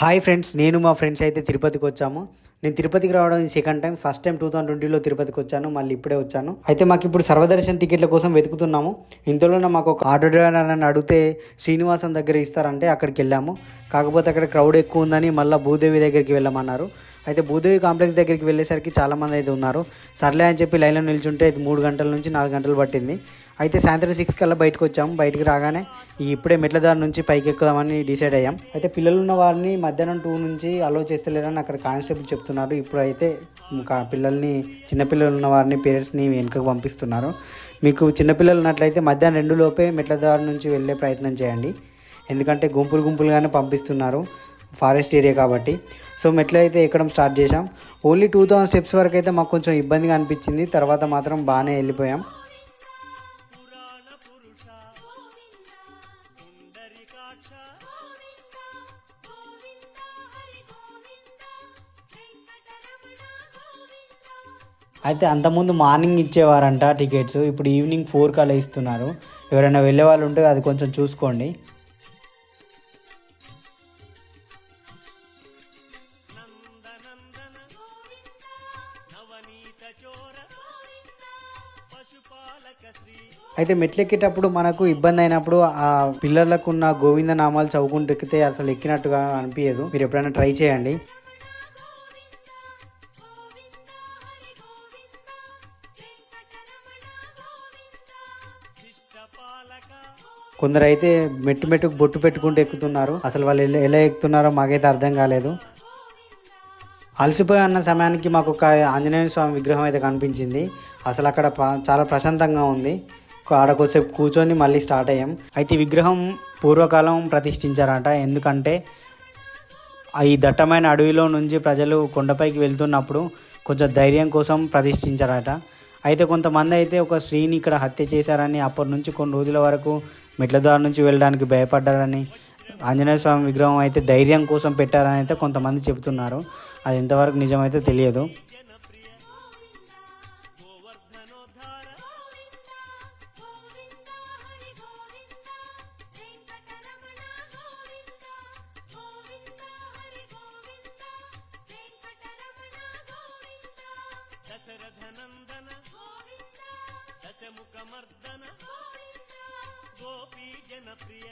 Hi friends నేను మా friends అయితే తిరుపతికి వచ్చాము. నేను తిరుపతికి రావడం second time first time two thousand ట్వంటీలో తిరుపతికి వచ్చాను. మళ్ళీ ఇప్పుడే వచ్చాను. అయితే మాకు ఇప్పుడు సర్వదర్శన్ టికెట్ల కోసం వెతుకుతున్నాము. ఇంతలోనే మాకు ఒక ఆటో డ్రైవర్ అని అడిగితే శ్రీనివాసం దగ్గర ఇస్తారంటే అక్కడికి వెళ్ళాము. కాకపోతే అక్కడ క్రౌడ్ ఎక్కువ ఉందని మళ్ళీ భూదేవి దగ్గరికి వెళ్ళమన్నారు. అయితే భూదేవి కాంప్లెక్స్ దగ్గరికి వెళ్ళేసరికి చాలామంది అయితే ఉన్నారు. సర్లే అని చెప్పి లైన్లో నిల్చుంటే ఇది మూడు గంటల నుంచి నాలుగు గంటలు పట్టింది. అయితే సాయంత్రం సిక్స్ కల్లా బయటకు వచ్చాము. బయటికి రాగానే ఇప్పుడే మెట్ల దారి నుంచి పైకి ఎక్కుదామని డిసైడ్ అయ్యాం. అయితే పిల్లలు ఉన్న వారిని మధ్యాహ్నం టూ నుంచి అలో చేస్తలేరని అక్కడ కానిస్టేబుల్ చెప్తున్నారు. ఇప్పుడు అయితే ఇంకా పిల్లల్ని చిన్నపిల్లలు ఉన్న వారిని పేరెంట్స్ని వెనుకకు పంపిస్తున్నారు. మీకు చిన్నపిల్లలు ఉన్నట్లయితే మధ్యాహ్నం రెండు లోపే మెట్ల దారి నుంచి వెళ్ళే ప్రయత్నం చేయండి. ఎందుకంటే గుంపులు గుంపులుగానే పంపిస్తున్నారు. ఫారెస్ట్ ఏరియా కాబట్టి. సో మెట్లు అయితే ఎక్కడం స్టార్ట్ చేసాం ఓన్లీ టూ థౌసండ్ స్టెప్స్ వరకు అయితే మాకు కొంచెం ఇబ్బందిగా అనిపించింది. తర్వాత మాత్రం బాగానే వెళ్ళిపోయాం. అయితే అంతకుముందు మార్నింగ్ ఇచ్చేవారంట టికెట్స్. ఇప్పుడు ఈవినింగ్ ఫోర్ కల్లా ఇస్తున్నారు. ఎవరైనా వెళ్ళే వాళ్ళు ఉంటే అది కొంచెం చూసుకోండి. అయితే మెట్లు ఎక్కేటప్పుడు మనకు ఇబ్బంది అయినప్పుడు ఆ పిల్లలకు ఉన్న గోవింద నామాలు చదువుకుంటూ ఎక్కితే అసలు ఎక్కినట్టుగా అనిపించదు మీరు ఎప్పుడైనా ట్రై చేయండి. కొందరైతే మెట్టు మెట్టుకు బొట్టు పెట్టుకుంటూ ఎక్కుతున్నారు. అసలు వాళ్ళు ఎలా ఎలా ఎక్కుతున్నారో మాకైతే అర్థం కాలేదు. అలసిపోయి అన్న సమయానికి మాకు ఒక ఆంజనేయ స్వామి విగ్రహం అయితే కనిపించింది. అసలు అక్కడ చాలా ప్రశాంతంగా ఉంది. ఆడ కొద్దిసేపు కూర్చొని మళ్ళీ స్టార్ట్ అయ్యాం. అయితే ఈ విగ్రహం పూర్వకాలం ప్రతిష్ఠించారట. ఎందుకంటే ఈ దట్టమైన అడవిలో నుంచి ప్రజలు కొండపైకి వెళ్తున్నప్పుడు కొంచెం ధైర్యం కోసం ప్రతిష్ఠించారట. అయితే కొంతమంది అయితే ఒక స్త్రీని ఇక్కడ హత్య చేశారని అప్పటి నుంచి కొన్ని రోజుల వరకు మెట్ల దారి నుంచి వెళ్ళడానికి భయపడ్డారని ఆంజనేయ స్వామి విగ్రహం అయితే ధైర్యం కోసం పెట్టారని అయితే కొంతమంది చెబుతున్నారు. అది ఎంతవరకు నిజమైతే తెలియదు. దశరథనందన దశముఖమర్దన గోపీ జనప్రియ.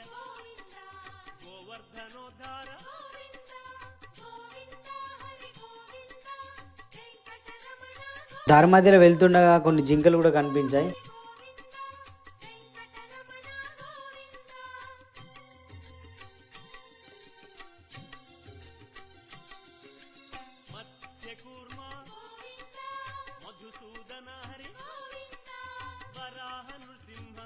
గోవర్ధనోద్ధార. దారి మధ్యలో వెళ్తుండగా కొన్ని జింకలు కూడా కనిపించాయి. మత్స్యకూర్మ మధుసూదన హరి వరాహ నృసింహ.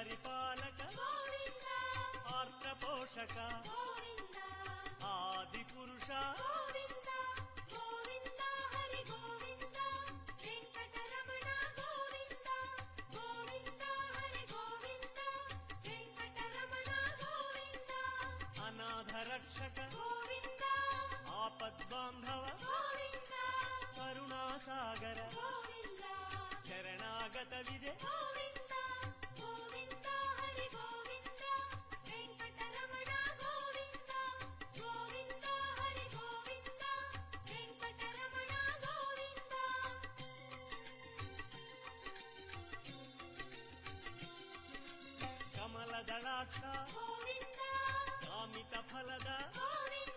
పరిపాలక ఆర్త పోషక ఆది పురుష. అనాథ రక్షక ఆపద్బాంధవ కరుణాసాగర శరణాగత విజయ. రుద్రాక్ష కామిత ఫలద